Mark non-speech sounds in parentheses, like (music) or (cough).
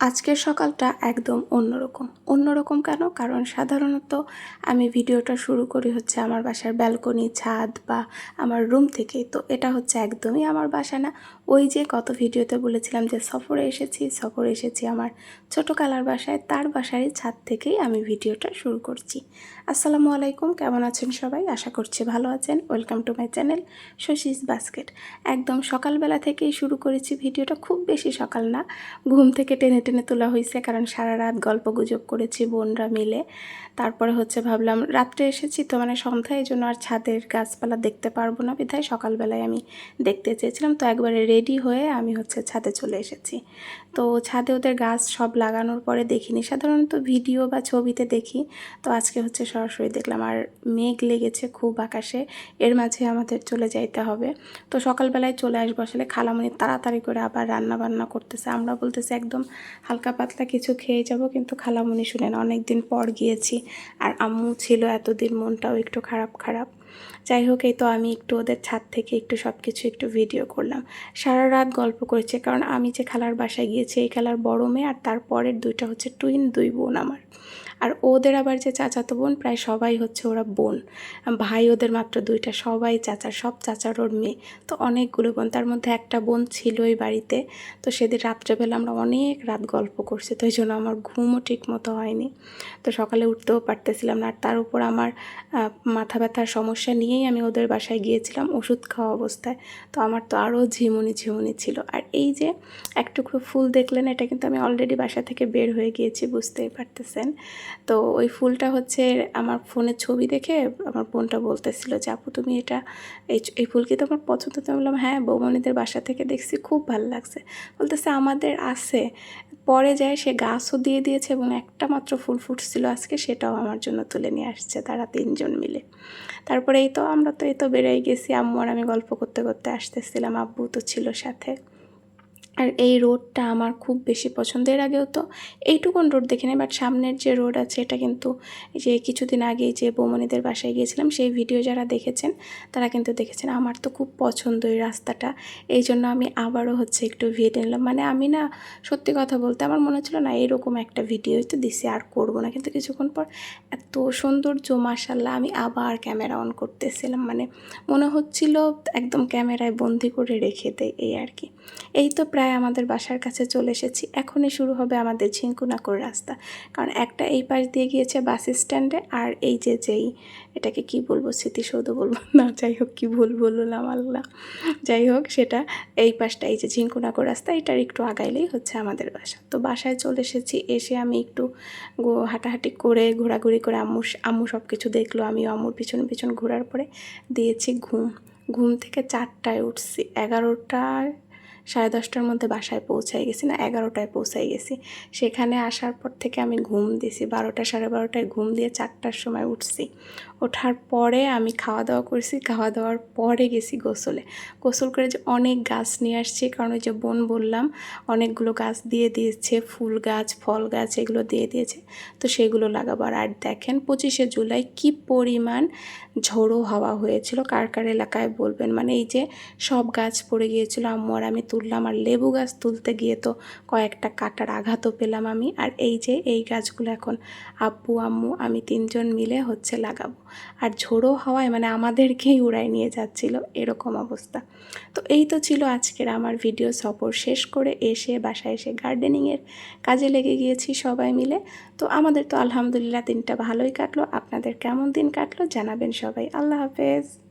আজকের সকালটা একদম অন্যরকম। অন্যরকম কেন? কারণ সাধারণত আমি ভিডিওটা শুরু করি হচ্ছে আমার বাসার ব্যালকনি, ছাদ বা আমার রুম থেকেই। তো এটা হচ্ছে একদমই আমার বাসা না। ওই যে কত ভিডিওতে বলেছিলাম যে সফরে এসেছি সফরে এসেছি আমার ছোটো কালার বাসায়, তার বাসারই ছাদ থেকেই আমি ভিডিওটা শুরু করছি। আসসালামু আলাইকুম, কেমন আছেন সবাই? আশা করছি ভালো আছেন। Welcome to my channel Shashi's basket. একদম সকালবেলা থেকেই শুরু করেছি ভিডিওটা, খুব বেশি সকাল না। ঘুম থেকে টেনে টেনে তোলা হয়েছে, কারণ সারা রাত গল্প গুজব করেছি বোনরা মিলে। তারপরে হচ্ছে ভাবলাম, রাত্রে এসেছি তো মানে সন্ধ্যায় জন্য আর ছাদের গাছপালা দেখতে পারব না বিধায় সকালবেলায় আমি দেখতে চেয়েছিলাম। তো একবারে রেডি হয়ে আমি হচ্ছে ছাদে চলে এসেছি। তো ছাদে ওদের গাছ সব লাগানোর পরে দেখিনি। সাধারণত ভিডিও বা ছবিতে দেখি। তো আজকে হচ্ছে সরাসরি দেখলাম, আর মেঘ লেগেছে খুব আকাশে, এর মাঝে আমাদের চলে যাইতে হবে। তো সকালবেলায় চলে আসব, আসলে খালামণি তাড়াতাড়ি করে আবার রান্না বান্না করতেছে। আমরা বলতেছি একদম হালকা পাতলা কিছু খেয়ে যাব, কিন্তু খালামুনি শুনেন অনেক দিন পর গিয়েছি। আর আম্মু ছিল এতদিন, মনটাও একটু খারাপ খারাপ। যাই হোক, এই তো আমি একটু ওদের ছাদ থেকে একটু সব কিছু একটু ভিডিও করলাম। সারা রাত গল্প করেছে, কারণ আমি যে খালার বাসায় গিয়েছি, এই খালার বড় মেয়ে, আর তারপরের দুইটা হচ্ছে টুইন দুই বোন আমার। আর ওদের আবার যে চাচাতো বোন, প্রায় সবাই হচ্ছে ওরা বোন। ভাই ওদের মাত্র দুইটা, সবাই চাচার, সব চাচার ওর মেয়ে। তো অনেকগুলো বোন, তার মধ্যে একটা বোন ছিল ছিলই বাড়িতে। তো সেদিন রাত্রেবেলা আমরা অনেক রাত গল্প করছি, তো এই জন্য আমার ঘুমও ঠিক মতো হয়নি। তো সকালে উঠতেও পারতেছিলাম না, আর তার উপর আমার মাথা ব্যথার সমস্যা নিয়েই আমি ওদের বাসায় গিয়েছিলাম ওষুধ খাওয়া অবস্থায়। তো আমার তো আরও ঝিমুনি ঝিমুনি ছিল। আর এই যে একটুকু ফুল দেখলেন, এটা কিন্তু আমি অলরেডি বাসা থেকে বের হয়ে গিয়েছি, বুঝতেই পারতেছেন। তো ওই ফুলটা হচ্ছে আমার ফোনের ছবি দেখে আমার বোনটা বলতেছিল যে, আপু, তুমি এটা, এই ফুল কি তোমার পছন্দ? তো বললাম হ্যাঁ বৌমনিদের বাসা থেকে দেখছি, খুব ভালো লাগছে। বলতেছে, আমাদের আছে। পরে যায়, সে গাছও দিয়ে দিয়েছে এবং একটা মাত্র ফুল ফুটছিল আজকে, সেটাও আমার জন্য তুলে নিয়ে আসছে তারা তিনজন মিলে। তারপরে এই তো, আমরা তো এই তো বেড়েই গেছি। আম্মু আর আমি গল্প করতে করতে আসতেছিলাম। আব্বু তো ছিল সাথে। আর এই রোডটা আমার খুব বেশি পছন্দের আগেও তো এইটুকুন রোড দেখিনি বাট সামনের যে রোড আছে এটা কিন্তু যে কিছুদিন আগে যে বৌমনিদের বাসায় গিয়েছিলাম, সেই ভিডিও যারা দেখেছেন তারা কিন্তু দেখেছেন আমার তো খুব পছন্দ এই রাস্তাটা। এই জন্য আমি আবারও হচ্ছে একটু ভিডিও নিলাম। মানে আমি না সত্যি কথা বলতে আমার মনে হচ্ছিল না এরকম একটা ভিডিও তো দিছি আর করব না। কিন্তু কিছুক্ষণ পর এত সৌন্দর্য মাসাল্লাহ আমি আবার ক্যামেরা অন করতেছিলাম। মানে মনে হচ্ছিল একদম ক্যামেরায় বন্দি করে রেখে দেয় এই আর কি। এই তো প্রায় প্রায় আমাদের বাসার কাছে চলে এসেছি। এখনই শুরু হবে আমাদের ঝিঙ্কুনাকুর রাস্তা। কারণ একটা এই পাশ দিয়ে গিয়েছে বাস স্ট্যান্ডে আর এই যে যেই, এটাকে কি বলব, স্মৃতিসৌধ বলব (laughs) না, যাই হোক, কি ভুল বললাম আল্লাহ। যাই হোক, সেটা এই পাশটা, এই যে ঝিঙ্কুনাকুর রাস্তা, এটার একটু আগাইলেই হচ্ছে আমাদের বাসা। তো বাসায় চলে এসেছি, এসে আমি একটু হাঁটাহাঁটি করে, ঘোরাঘুরি করে আম্মু আম্মু সব কিছু দেখল আমি আম্মুর পিছন পিছন ঘোরার পরে দিয়েছি ঘুম। ঘুম থেকে চারটায় উঠছি, এগারোটায় সাড়ে দশটার মধ্যে বাসায় পৌঁছাই গেছি না, এগারোটায় পৌঁছাই গেছি। সেখানে আসার পর থেকে আমি ঘুম দিছি বারোটা সাড়ে বারোটায় ঘুম দিয়ে চারটার সময় উঠছি। ওঠার পরে আমি খাওয়া দাওয়া করছি, খাওয়া দাওয়ার পরে গেছি গোসলে। গোসল করে যে অনেক গাছ নিয়ে আসছি, কারণ ওই যে বোন বললাম, অনেকগুলো গাছ দিয়ে দিয়েছে, ফুল গাছ, ফল গাছ এগুলো দিয়ে দিয়েছে, তো সেগুলো লাগাবার আর দেখেন পঁচিশে জুলাই কি পরিমাণ ঝোড়ো হাওয়া হয়েছিল, কার কার এলাকায় বলবেন? মানে এই যে সব গাছ পড়ে গিয়েছিল, আম্মু আর আমি তুললাম আর লেবু গাছ তুলতে গিয়ে তো কয়েকটা কাটার আঘাতও পেলাম আমি। আর এই যে এই গাছগুলো এখন আব্বু, আম্মু, আমি তিনজন মিলে হচ্ছে লাগাবো। আর ঝোড়ো হাওয়ায় মানে আমাদেরকেই উড়াই নিয়ে যাচ্ছিল এরকম অবস্থা। তো এই তো ছিল আজকের আমার ভিডিও সফর শেষ করে এসে বাসায় এসে গার্ডেনিংয়ের কাজে লেগে গিয়েছি সবাই মিলে। তো আমাদের তো আলহামদুলিল্লাহ দিনটা ভালোই কাটলো। আপনাদের কেমন দিন কাটলো জানাবেন সবাই। আল্লাহ হাফেজ।